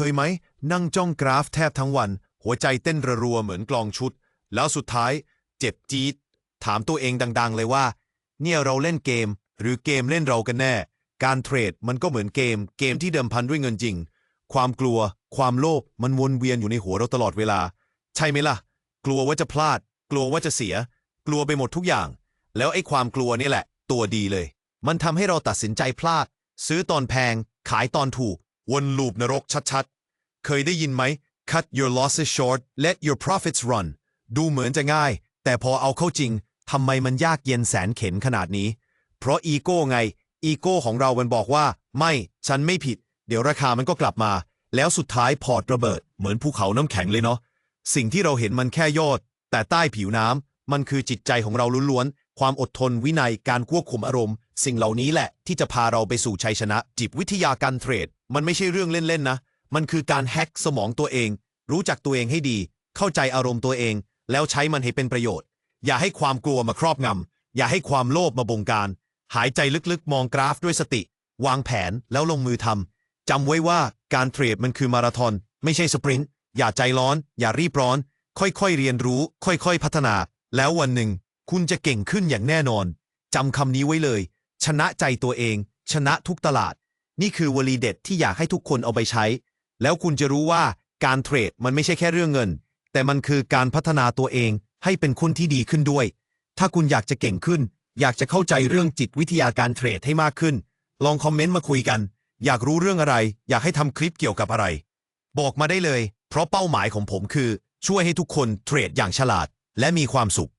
เคยไหม นั่งจ้องกราฟแทบทั้งวัน หัวใจเต้นระรัวเหมือนกลองชุด แล้วสุดท้าย เจ็บจี๊ด ถามตัวเองดัง ๆ เลยว่า เนี่ยเราเล่นเกม หรือเกมเล่นเรากันแน่ การเทรดมันก็เหมือนเกม เกมที่เดิมพันด้วยเงินจริง ความกลัว ความโลภมันวนเวียนอยู่ในหัวเราตลอดเวลา ใช่ไหมล่ะ กลัวว่าจะพลาด กลัวว่าจะเสีย กลัวไปหมดทุกอย่าง แล้วไอ้ความกลัวนี่แหละ ตัวดีเลย มันทำให้เราตัดสินใจพลาด ซื้อตอนแพง ขายตอนถูก วนลูปนรกชัดๆ เคยได้ยินไหม cut your losses short let your profits run ดูเหมือนจะง่าย แต่พอเอาเข้าจริงทำไมมันยากเย็นแสนเข็นขนาดนี้ เพราะอีโก้ไง อีโก้ของเรามันบอกว่า ไม่ฉันไม่ผิด เดี๋ยวราคามันก็กลับมา แล้วสุดท้ายพอร์ตระเบิด เหมือนภูเขาน้ำแข็งเลยเนาะสิ่งที่เราเห็นมันแค่ยอด แต่ใต้ผิวน้ำมันคือจิตใจของเราล้วนๆความอดทนวินัยการควบคุมอารมณ์ สิ่งเหล่านี้แหละที่จะพาเราไปสู่ชัยชนะ จิตวิทยาการเทรด มันไม่ใช่เรื่องเล่นๆนะ มันคือการแฮ็กสมองตัวเอง รู้จักตัวเองให้ดี เข้าใจอารมณ์ตัวเอง แล้วใช้มันให้เป็นประโยชน์ อย่าให้ความกลัวมาครอบงำอย่าให้ความโลภมาบงการ หายใจลึกๆ มองกราฟด้วยสติ วางแผนแล้วลงมือทำจำไว้ว่าการเทรดมันคือมาราธอนไม่ใช่สปรินต์อย่าใจร้อน อย่ารีบร้อน ค่อยๆเรียนรู้ ค่อยๆพัฒนา แล้ววันหนึ่ง คุณจะเก่งขึ้นอย่างแน่นอนจำคำนี้ไว้เลย ชนะใจตัวเอง ชนะทุกตลาด นี่คือวลีเด็ดที่อยากให้ทุกคนเอาไปใช้ แล้วคุณจะรู้ว่าการเทรดมันไม่ใช่แค่เรื่องเงิน แต่มันคือการพัฒนาตัวเองให้เป็นคนที่ดีขึ้นด้วย ถ้าคุณอยากจะเก่งขึ้น อยากจะเข้าใจเรื่องจิตวิทยาการเทรดให้มากขึ้น ลองคอมเมนต์มาคุยกัน อยากรู้เรื่องอะไร อยากให้ทำคลิปเกี่ยวกับอะไร บอกมาได้เลย เพราะเป้าหมายของผมคือ ช่วยให้ทุกคนเทรดอย่างฉลาด และมีความสุข